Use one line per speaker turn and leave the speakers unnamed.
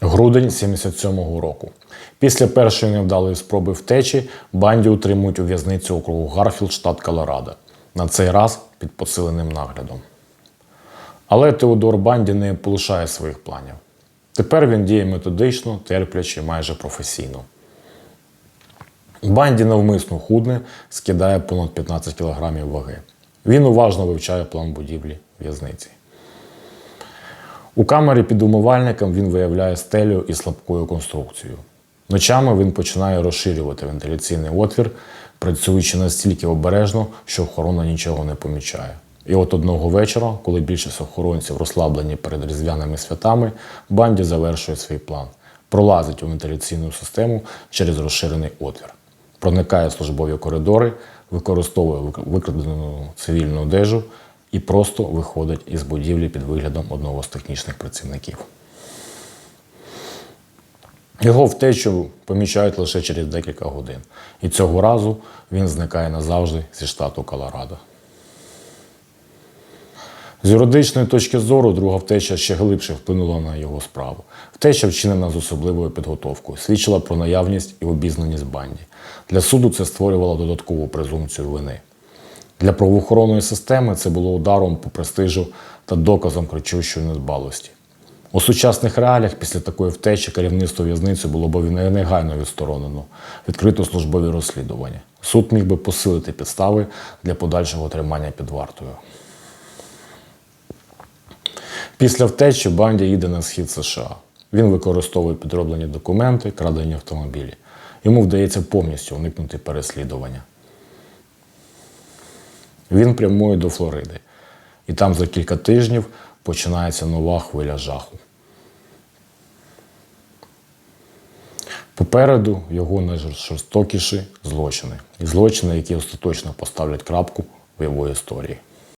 Грудень 77-го року. Після першої невдалої спроби втечі банді утримують у в'язниці округу Гарфілд, штат Колорадо. На цей раз під посиленим наглядом. Але Теодор Банді не полишає своїх планів. Тепер він діє методично, терпляче, майже професійно. Банді навмисно худне, скидає понад 15 кг ваги. Він уважно вивчає план будівлі в'язниці. У камері під умивальником він виявляє стелю із слабкою конструкцією. Ночами він починає розширювати вентиляційний отвір, працюючи настільки обережно, що охорона нічого не помічає. І от одного вечора, коли більшість охоронців розслаблені перед різдвяними святами, банді завершує свій план. Пролазить у вентиляційну систему через розширений отвір, проникає в службові коридори, використовує викрадену цивільну одежу і просто виходить із будівлі під виглядом одного з технічних працівників. Його втечу помічають лише через декілька годин. І цього разу він зникає назавжди зі штату Колорадо. З юридичної точки зору друга втеча ще глибше вплинула на його справу. Втеча вчинена з особливою підготовкою, свідчила про наявність і обізнаність банді. Для суду це створювало додаткову презумпцію вини. Для правоохоронної системи це було ударом по престижу та доказом кричущої недбалості. У сучасних реаліях після такої втечі керівництво в'язниці було б негайно відсторонено, відкрито службові розслідування. Суд міг би посилити підстави для подальшого тримання під вартою. Після втечі банді їде на схід США. Він використовує підроблені документи, крадені автомобілі. Йому вдається повністю уникнути переслідування. Він прямує до Флориди, і там за кілька тижнів починається нова хвиля жаху. Попереду його найжорстокіші злочини, і злочини, які остаточно поставлять крапку в його історії.